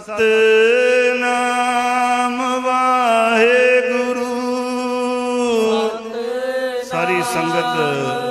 ਸਤਨਾਮ ਵਾਹਿਗੁਰੂ। ਸਾਰੀ ਸੰਗਤ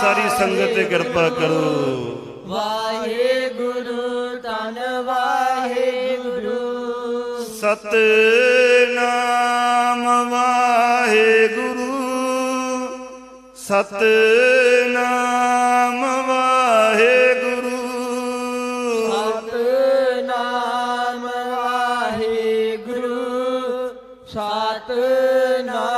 ਸਾਰੀ ਸੰਗਤ ਤੇ ਕਿਰਪਾ ਕਰੋ। ਵਾਹਿਗੁਰੂ ਤਨ ਵਾਹਿਗੁਰੂ। ਸਤਨਾਮ ਵਾਹਿਗੁਰੂ। ਸਤਨਾਮ ਵਾਹਿਗੁਰੂ। ਸਤਨਾਮ ਵਾਹਿਗੁਰੂ। ਸਤਨਾਮ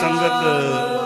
ਸੰਗਤ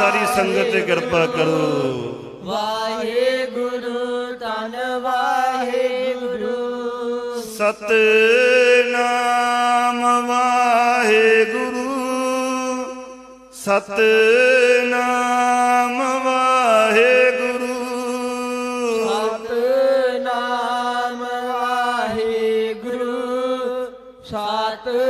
ਸਾਰੀ ਸੰਗਤ ਤੇ ਕਿਰਪਾ ਕਰੋ। ਵਾਹਿਗੁਰੂ ਤਨ ਵਾਹਿਗੁਰੂ। ਸਤਨਾਮ ਵਾਹਿਗੁਰੂ। ਸਤਨਾਮ ਵਾਹਿਗੁਰੂ। ਸਤਨਾਮ ਵਾਹਿਗੁਰੂ। ਸਤਨਾਮ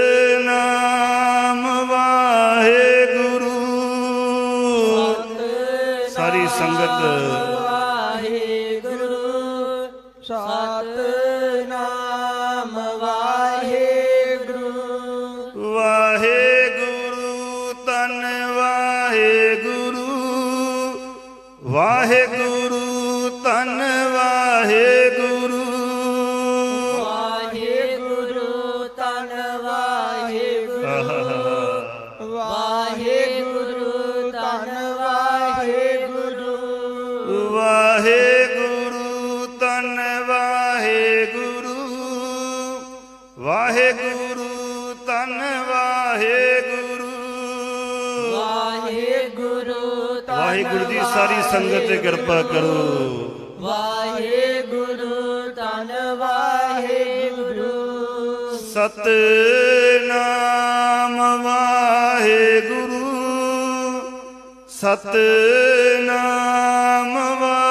三个字 ਸਾਰੀ ਸੰਗਤ ਤੇ ਕਿਰਪਾ ਕਰੋ। ਵਾਹਿਗੁਰੂ ਤਨ ਵਾਹਿਗੁਰੂ। ਸਤਨਾਮ ਵਾਹਿਗੁਰੂ। ਸਤਨਾਮ ਵਾਹਿਗੁਰੂ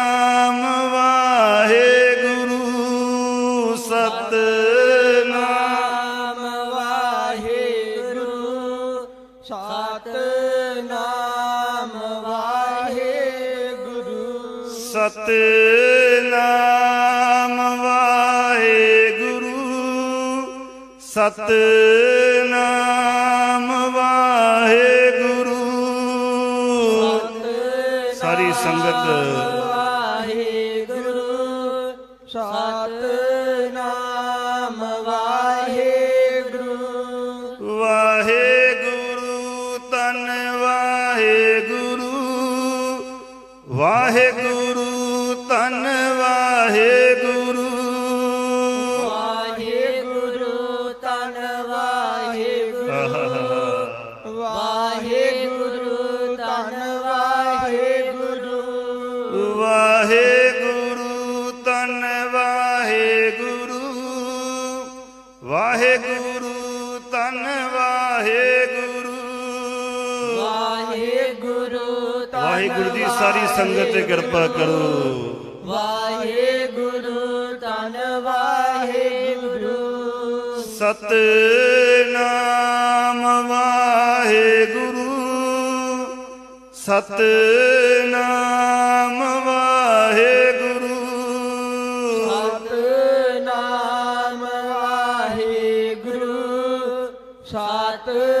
ਸਤਨਾਮ ਵਾਹਿਗੁਰੂ। ਸਤਨਾਮ ਵਾਹਿਗੁਰੂ। ਸਾਰੀ ਸੰਗਤ ਸਾਰੀ ਸੰਗਤ ਤੇ ਕਿਰਪਾ ਕਰੋ। ਵਾਹਿਗੁਰੂ ਤਨ ਵਾਹਿਗੁਰੂ। ਸਤਨਾਮ ਵਾਹਿਗੁਰੂ। ਸਤਨਾਮ ਵਾਹਿਗੁਰੂ। ਸਤਨਾਮ ਵਾਹਿਗੁਰੂ। ਸਤਨਾਮ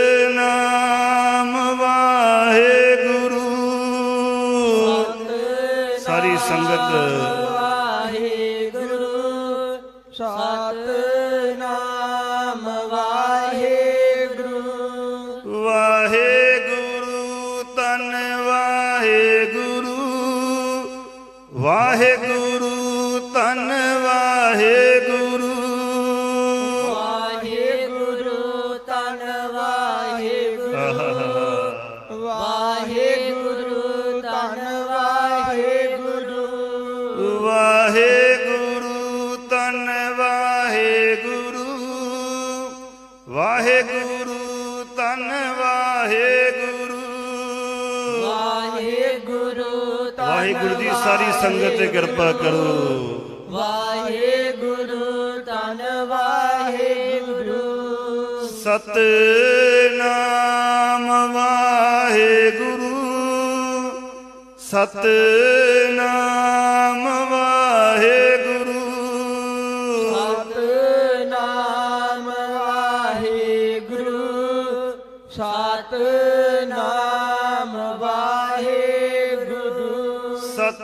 三个字。ਸਾਰੀ ਸੰਗਤ ਕਿਰਪਾ ਕਰੋ। ਵਾਹਿਗੁਰੂ ਧੰਨ ਵਾਹਿਗੁਰੂ। ਸਤਨਾਮ ਵਾਹਿਗੁਰੂ। ਸਤਨਾਮ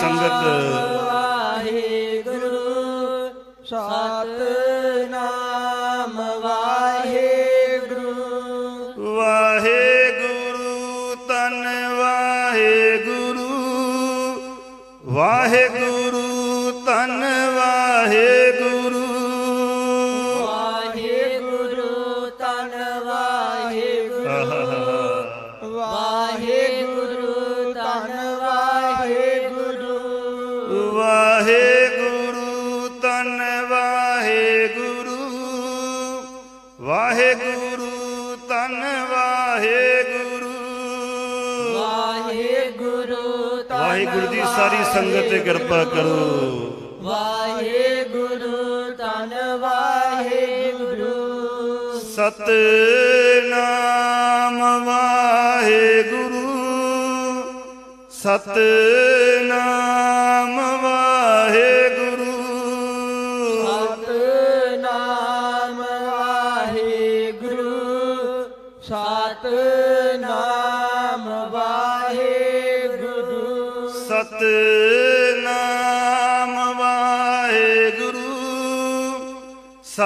ਸੰਗਤ ਸਾਰੀ ਸੰਗਤ ਤੇ ਕਿਰਪਾ ਕਰੋ। ਵਾਹਿਗੁਰੂ ਤਨ ਵਾਹਿਗੁਰੂ। ਸਤਨਾਮ ਵਾਹਿਗੁਰੂ। ਸਤਨਾਮ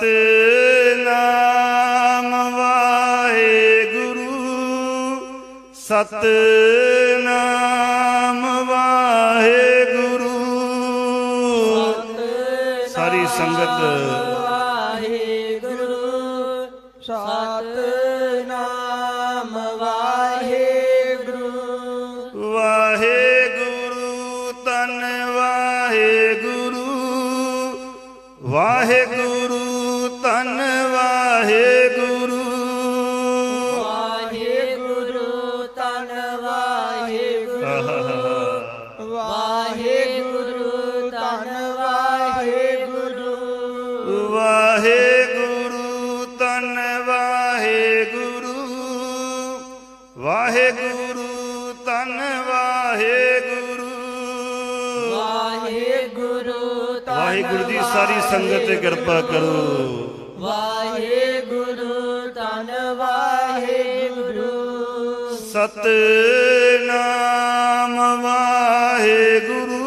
ਸਤਨਾਮ ਵਾਹਿਗੁਰੂ ਸਤਨਾਮ ਵਾਹਿਗੁਰੂ। ਸਾਰੀ ਸੰਗਤ ਸਾਰੀ ਸੰਗਤ ਤੇ ਕਿਰਪਾ ਕਰੋ। ਵਾਹਿਗੁਰੂ ਤਨ ਵਾਹਿਗੁਰੂ। ਸਤਨਾਮ ਵਾਹਿਗੁਰੂ।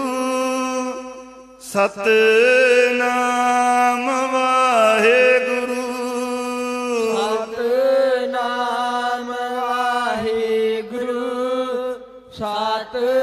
ਸਤਨਾਮ ਵਾਹਿਗੁਰੂ। ਸਤਨਾਮ ਵਾਹਿਗੁਰੂ। ਸਤਨਾਮ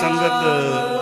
ਸਾਰੀ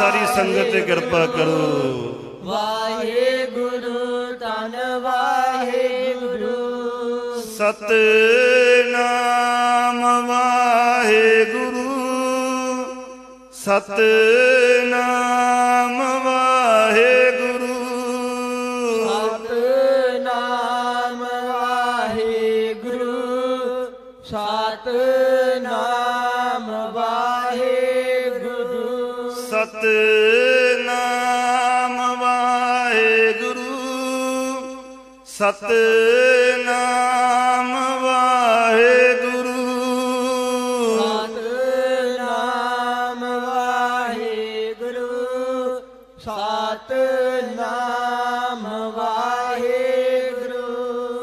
ਸਾਰੀ ਸੰਗਤ ਤੇ ਕਿਰਪਾ ਕਰੋ। ਵਾਹਿਗੁਰੂ ਤਨ ਵਾਹਿਗੁਰੂ। ਸਤਨਾਮ ਵਾਹਿਗੁਰੂ। ਸਤਨਾਮ ਸਤਨਾਮ ਵਾਹਿਗੁਰੂ ਸਤਨਾਮ ਵਾਹਿਗੁਰੂ